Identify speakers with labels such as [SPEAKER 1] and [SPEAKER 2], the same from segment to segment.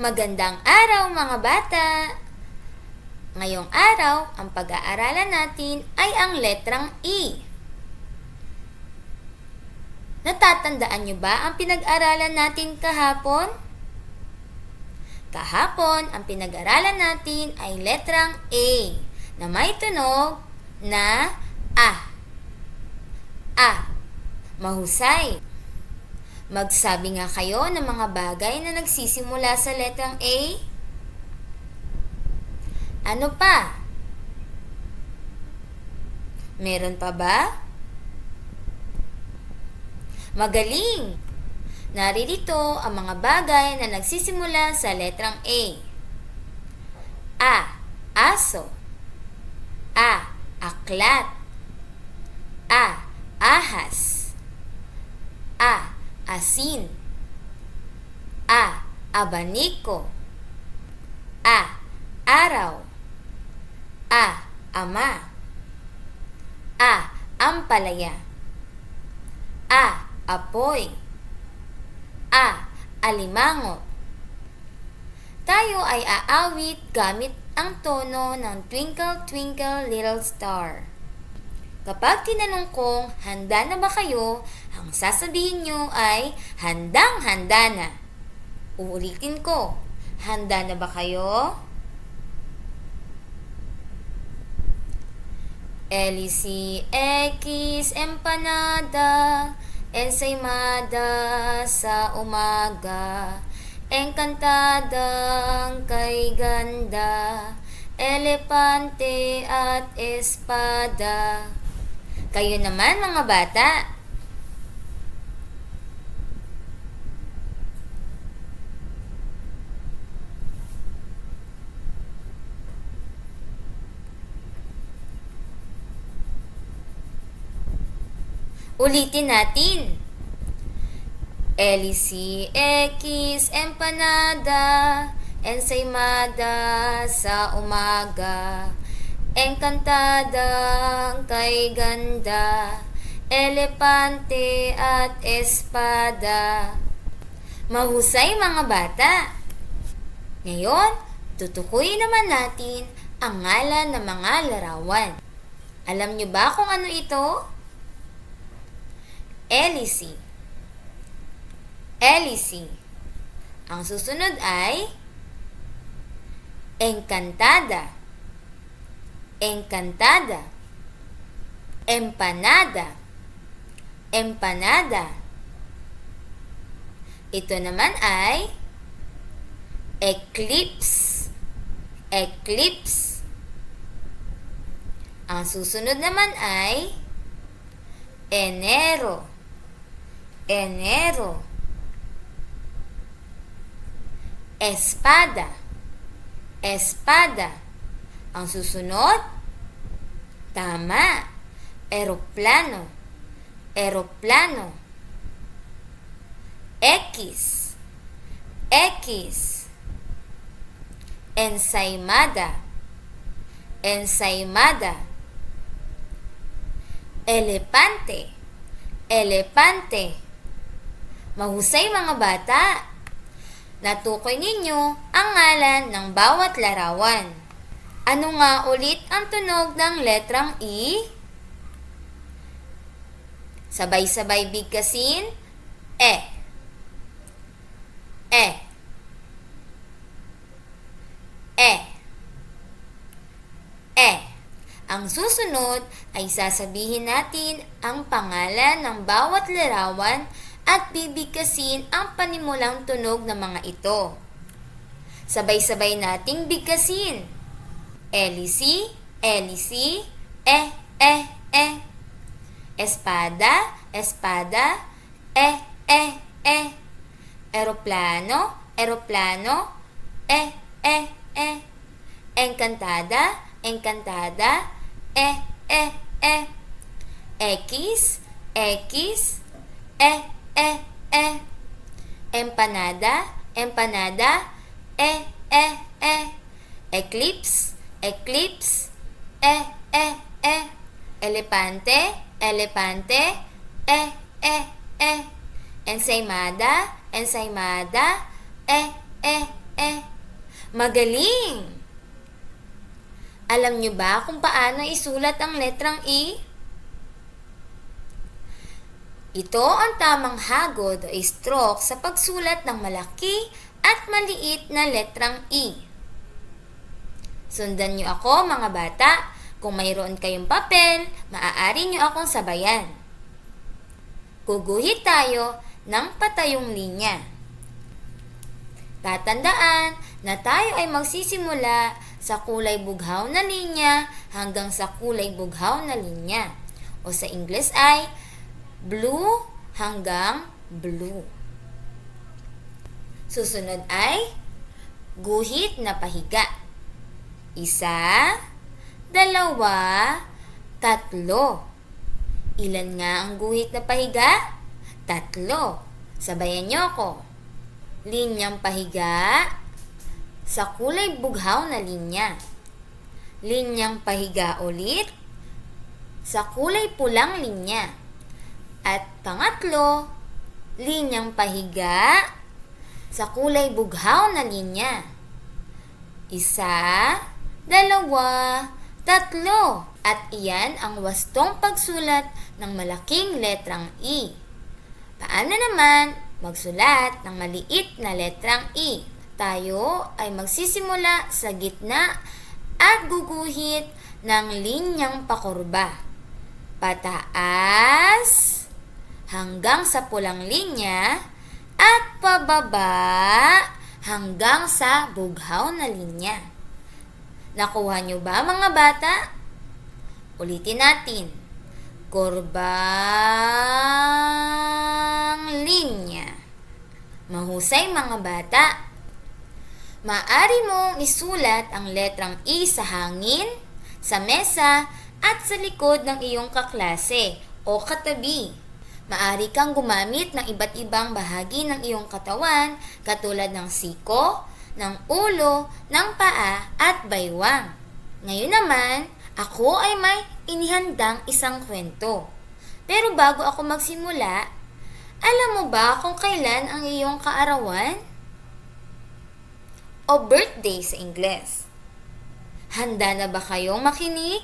[SPEAKER 1] Magandang araw mga bata! Ngayong araw, ang pag-aaralan natin ay ang letrang E. Natatandaan niyo ba ang pinag-aralan natin kahapon? Kahapon, ang pinag-aralan natin ay letrang A na may tunog na A. A. Mahusay. Magsabi nga kayo ng mga bagay na nagsisimula sa letrang A. Ano pa? Meron pa ba? Magaling! Naririto ang mga bagay na nagsisimula sa letrang A. A. Aso. A. Aklat. A. Ahas. A. Asin. A. Abaniko. A. Araw. A. Ama. A. Ampalaya. A. Apoy. A. Alimango. Tayo ay aawit gamit ang tono ng Twinkle Twinkle Little Star. Kapag tinanong kong handa na ba kayo, ang sasabihin nyo ay handang-handa na. Uulitin ko, handa na ba kayo? Elisi X empanada, ensaymada sa umaga, enkantadang kay ganda, elepante at espada. Kayo naman mga bata. Ulitin natin. Elisi X empanada, ensaymada sa umaga, enkantadang kay ganda, elepante at espada. Mahusay mga bata! Ngayon, tutukuyin naman natin ang ngalan ng mga larawan. Alam niyo ba kung ano ito? Elisi. Elisi. Ang susunod ay Encantada. Encantada. Empanada. Empanada. Ito naman ay Eclipse. Eclipse. Ang susunod naman ay Enero. Enero. Espada. Espada. Ang susunod? Tama. Eroplano. Eroplano. X. X. Ensaymada. Ensaymada. Elepante. Elepante. Mahusay mga bata. Natukoy ninyo ang ngalan ng bawat larawan. Ano nga ulit ang tunog ng letrang E? Sabay-sabay bigkasin. E. E. E. E. Ang susunod ay sasabihin natin ang pangalan ng bawat larawan at bibigkasin ang panimulang tunog ng mga ito. Sabay-sabay nating bigkasin. Elisi, elisi, eh, eh, eh. Espada, espada, eh, eh, eh. Eroplano, eroplano, eh, eh, eh. Encantada, encantada, eh, eh, eh. X, X, eh, eh, eh. Empanada, empanada, eh, eh, eh. Eclipse, eclipse, eh, eh, eh. Elepante, elepante, eh, eh, eh. Ensaymada, ensaymada, eh, eh, eh. Magaling! Alam nyo ba kung paano isulat ang letrang E? Ito ang tamang hagod o stroke sa pagsulat ng malaki at maliit na letrang E. Sundan nyo ako mga bata. Kung mayroon kayong papel, maaari nyo akong sabayan. Guguhit tayo ng patayong linya. Tatandaan na tayo ay magsisimula sa kulay bughaw na linya hanggang sa kulay bughaw na linya. O sa Ingles ay blue hanggang blue. Susunod ay guhit na pahiga. Isa, dalawa, tatlo. Ilan nga ang guhit na pahiga? Tatlo. Sabayan niyo ako. Linyang pahiga sa kulay bughaw na linya. Linyang pahiga ulit sa kulay pulang linya. At pangatlo, linyang pahiga sa kulay bughaw na linya. Isa, dalawa, tatlo. At iyan ang wastong pagsulat ng malaking letrang E. Paano naman magsulat ng maliit na letrang E? Tayo ay magsisimula sa gitna at guguhit ng linyang pakurba. Pataas hanggang sa pulang linya at pababa hanggang sa bughaw na linya. Nakuha niyo ba mga bata? Ulitin natin. Kurbang linya. Mahusay mga bata. Maari mong isulat ang letrang E sa hangin, sa mesa, at sa likod ng iyong kaklase o katabi. Maari kang gumamit ng iba't ibang bahagi ng iyong katawan katulad ng siko, ng ulo, ng paa at baywang. Ngayon naman, ako ay may inihandang isang kwento. Pero bago ako magsimula, alam mo ba kung kailan ang iyong kaarawan? O birthday sa Ingles. Handa na ba kayong makinig?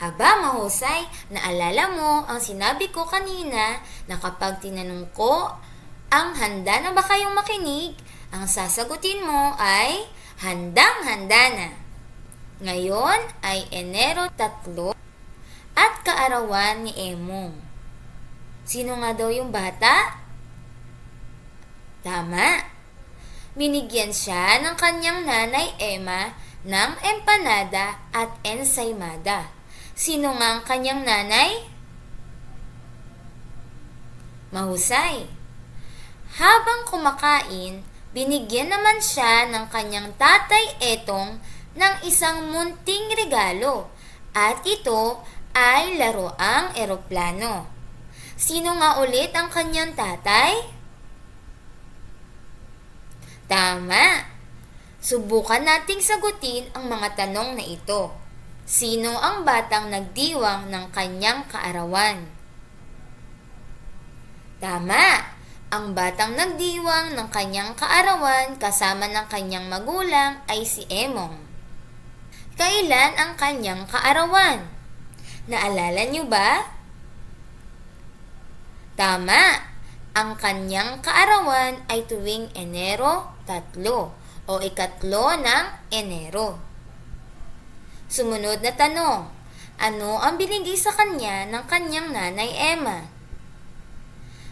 [SPEAKER 1] Aba, mahusay, naalala mo ang sinabi ko kanina na kapag tinanong ko ang handa na ba kayong makinig, ang sasagutin mo ay handang-handa na. Ngayon ay Enero 3 at kaarawan ni Emong. Sino nga daw yung bata? Tama. Binigyan siya ng kanyang nanay Emma ng empanada at ensaymada. Sino nga ang kanyang nanay? Mahusay. Habang kumakain, binigyan naman siya ng kanyang tatay etong ng isang munting regalo at ito ay laroang eroplano. Sino nga ulit ang kanyang tatay? Tama! Subukan nating sagutin ang mga tanong na ito. Sino ang batang nagdiwang ng kanyang kaarawan? Tama! Ang batang nagdiwang ng kanyang kaarawan kasama ng kanyang magulang ay si Emong. Kailan ang kanyang kaarawan? Naalala niyo ba? Tama! Ang kanyang kaarawan ay tuwing Enero 3 o ikatlo ng Enero. Sumunod na tanong, ano ang binigay sa kanya ng kanyang nanay Emma?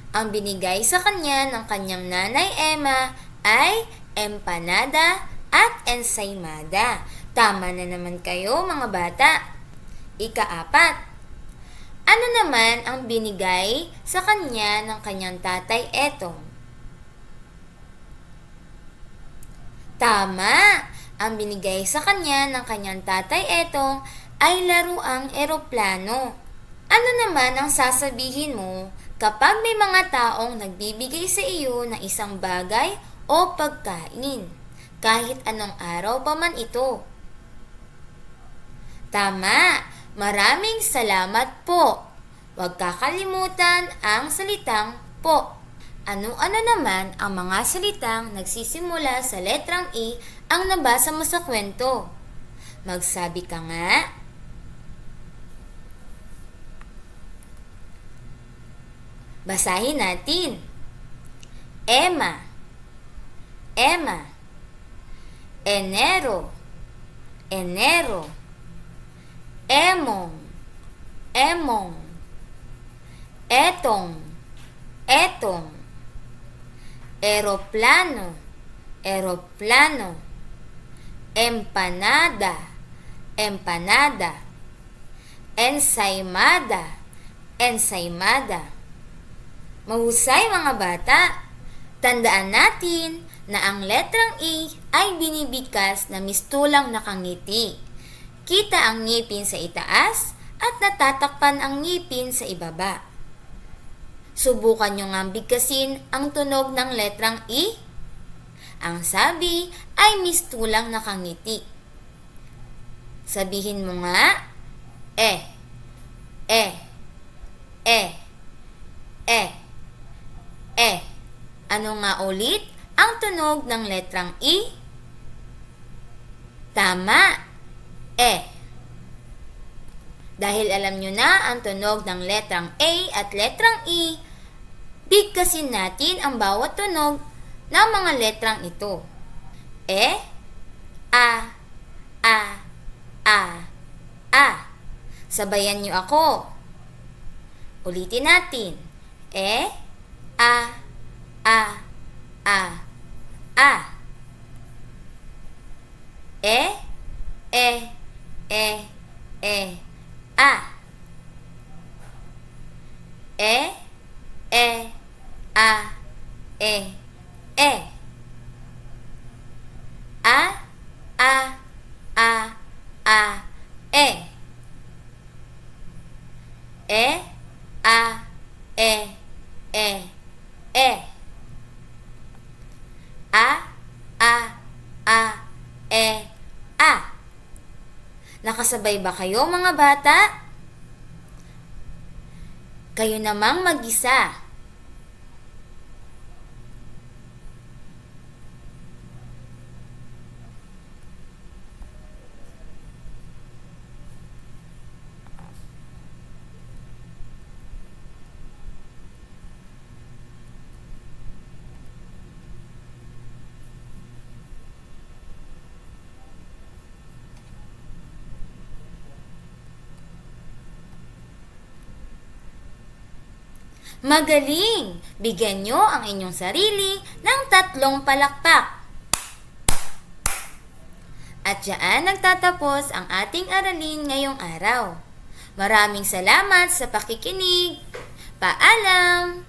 [SPEAKER 1] Ang binigay sa kanya ng kanyang nanay Emma ay empanada at ensaymada. Tama na naman kayo mga bata. Ikaapat, ano naman ang binigay sa kanya ng kanyang tatay Etong? Tama! Ang binigay sa kanya ng kanyang tatay Etong ay laruang eroplano. Ano naman ang sasabihin mo kapag may mga taong nagbibigay sa iyo ng isang bagay o pagkain, kahit anong araw pa man ito? Tama! Maraming salamat po! Huwag kakalimutan ang salitang po. Ano-ano naman ang mga salitang nagsisimula sa letrang E ang nabasa mo sa kwento? Magsabi ka nga. Basahin natin. Emma. Emma. Enero. Enero. Emong. Emong. Etong. Etong. Eroplano. Eroplano. Empanada. Empanada. Ensaymada. Ensaymada. Mahusay mga bata. Tandaan natin na ang letrang E ay binibigkas na mistulang nakangiti. Kita ang ngipin sa itaas at natatakpan ang ngipin sa ibaba. Subukan nyo nga bigkasin ang tunog ng letrang E. Ang sabi ay mistulang nakangiti. Sabihin mo nga, eh, eh, eh, eh. Ano nga ulit ang tunog ng letrang E? Tama, eh. Dahil alam nyo na ang tunog ng letrang A at letrang E, bigkasin natin ang bawat tunog ng mga letrang ito. E, A, A, A, A. Sabayan nyo ako. Ulitin natin. E, A, A, A, A. E, E, E, E, A. E, E, A, E, E. A, A, A, A, E. E, A, E, E, E. A, A, A, E, A. Nakasabay ba kayo mga bata? Kayo namang mag-isa. Magaling! Bigyan nyo ang inyong sarili ng tatlong palakpak. At diyan nagtatapos ang ating aralin ngayong araw. Maraming salamat sa pakikinig. Paalam!